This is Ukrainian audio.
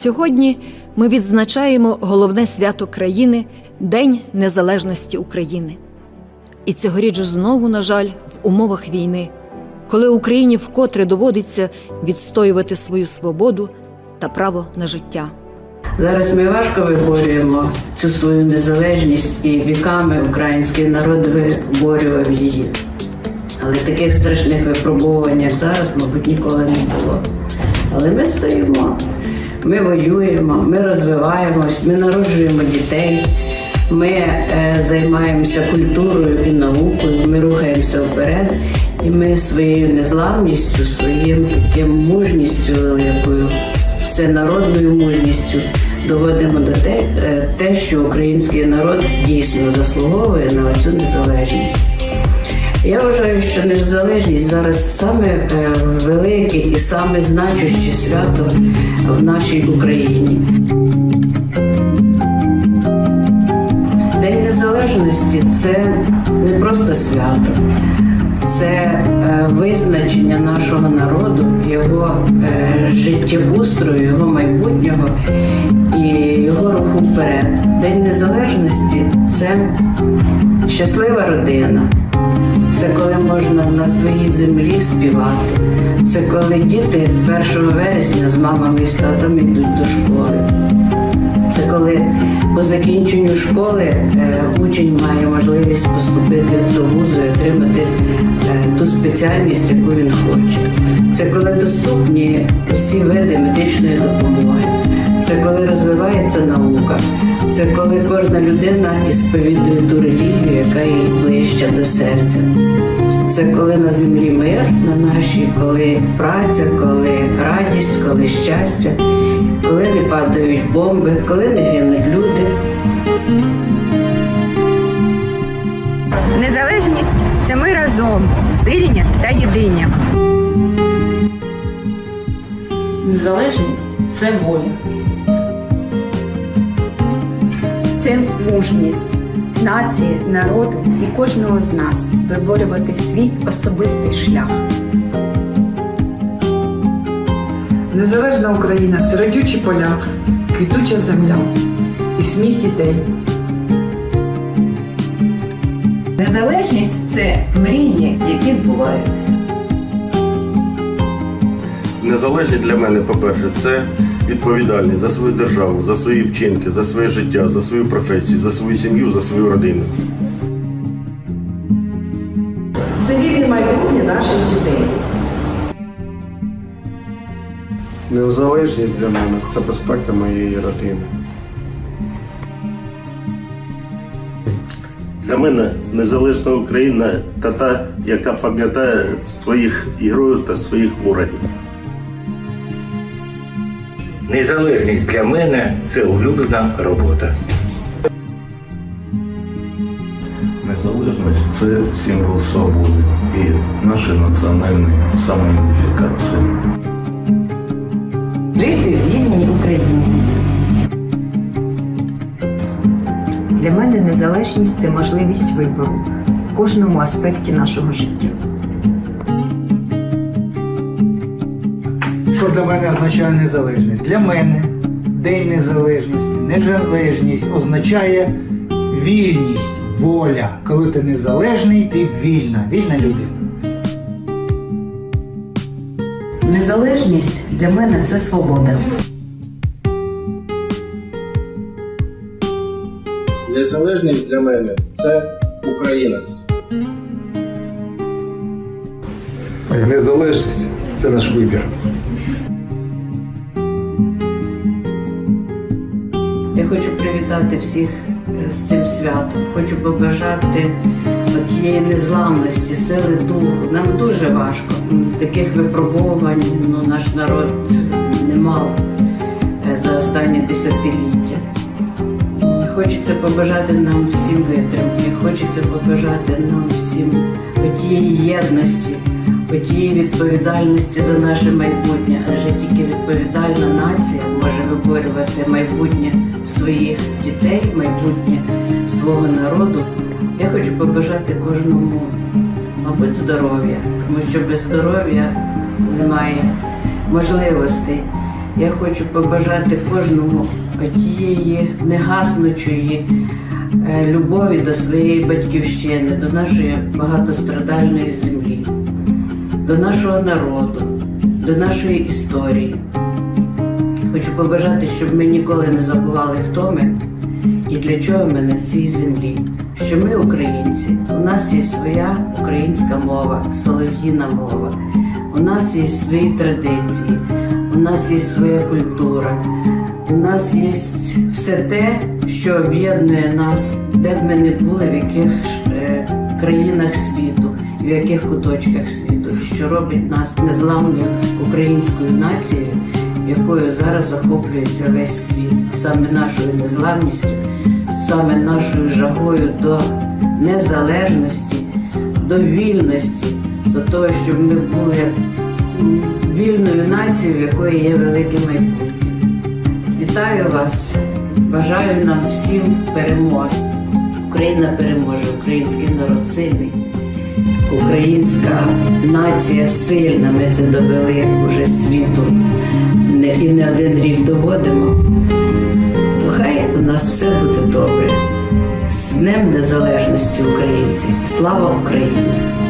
Сьогодні ми відзначаємо головне свято країни День Незалежності України. І цьогоріч знову, на жаль, в умовах війни, коли Україні вкотре доводиться відстоювати свою свободу та право на життя. Зараз ми важко виборюємо цю свою незалежність і віками український народ виборював її. Але таких страшних випробувань, як зараз, мабуть, ніколи не було. Але ми стоїмо, ми воюємо, ми розвиваємось, ми народжуємо дітей, ми е, займаємося культурою і наукою, ми рухаємося вперед, і ми своєю незламністю, своїм таким мужністю великою, всенародною мужністю доводимо до те, е, те, що український народ дійсно заслуговує на цю незалежність. Я вважаю, що незалежність зараз саме е, велике і саме значуще свято в нашій Україні. День незалежності це не просто свято, це е, визначення нашого народу, його е, життєустрою, його майбутнього і його руху вперед. День незалежності це щаслива родина. Це коли можна на своїй землі співати. Це коли діти 1 вересня з мамами і з татом йдуть до школи. Це коли по закінченню школи е, учень має можливість поступити до вузу і отримати е, ту спеціальність, яку він хоче. Це коли доступні всі види медичної допомоги. Це коли розвивається наука. Це коли кожна людина ісповідує ту релігію, яка їй ближча до серця. Це коли на землі мир на нашій, коли праця, коли радість, коли щастя, коли не падають бомби, коли не гинуть люди. Незалежність це ми разом, сильні та єдині. Незалежність це воля. Це мужність нації, народу і кожного з нас виборювати свій особистий шлях. Незалежна Україна це родючі поля, квітуча земля і сміх дітей. Незалежність це мрії, які збуваються. Незалежність для мене, по-перше, це відповідальність за свою державу, за свої вчинки, за своє життя, за свою професію, за свою сім'ю, за свою родину. Це вільне майбутнє наших дітей. Незалежність для мене це безпека моєї родини. Для мене незалежна Україна та та, яка пам'ятає своїх героїв та своїх ворогів. Незалежність для мене це улюблена робота. Незалежність це символ свободи і нашої національної самоідентифікації. Жити в вільній Україні. Для мене незалежність це можливість вибору в кожному аспекті нашого життя. Що для мене означає незалежність? Для мене День Незалежності, незалежність означає вільність, воля. Коли ти незалежний, ти вільна, вільна людина. Незалежність для мене це свобода. Незалежність для мене це Україна. Незалежність це наш вибір. Хочу привітати всіх е, з цим святом. Хочу побажати тієї незламності, сили духу. Нам дуже важко. Таких випробувань ну, наш народ не мав е, за останні десятиліття. Хочеться побажати нам всім витримки, хочеться побажати нам всім тієї єдності, тієї відповідальності за наше майбутнє, адже тільки відповідальна нація може виборювати майбутнє своїх дітей, майбутнє свого народу. Я хочу побажати кожному, мабуть, здоров'я, тому що без здоров'я немає можливостей Я хочу побажати кожному тієї негаснучої е, любові до своєї батьківщини, до нашої багатострадальної землі, до нашого народу, до нашої історії. Хочу побажати, щоб ми ніколи не забували, хто ми і для чого ми на цій землі. Що ми українці, у нас є своя українська мова, солов'їна мова, у нас є свої традиції, у нас є своя культура, у нас є все те, що об'єднує нас, де б ми не були, в яких е, країнах світу, в яких куточках світу, що робить нас незламною українською нацією, якою зараз захоплюється весь світ, саме нашою незламністю, саме нашою жагою до незалежності, до вільності, до того, щоб ми були вільною нацією, в якої є велике майбутнє. Вітаю вас! Бажаю нам всім перемоги. Україна переможе, український народ сильний, українська нація сильна. Ми це довели уже світу. Не, і не один рік доводимо. То хай у нас все буде добре. З Днем Незалежності українці! Слава Україні!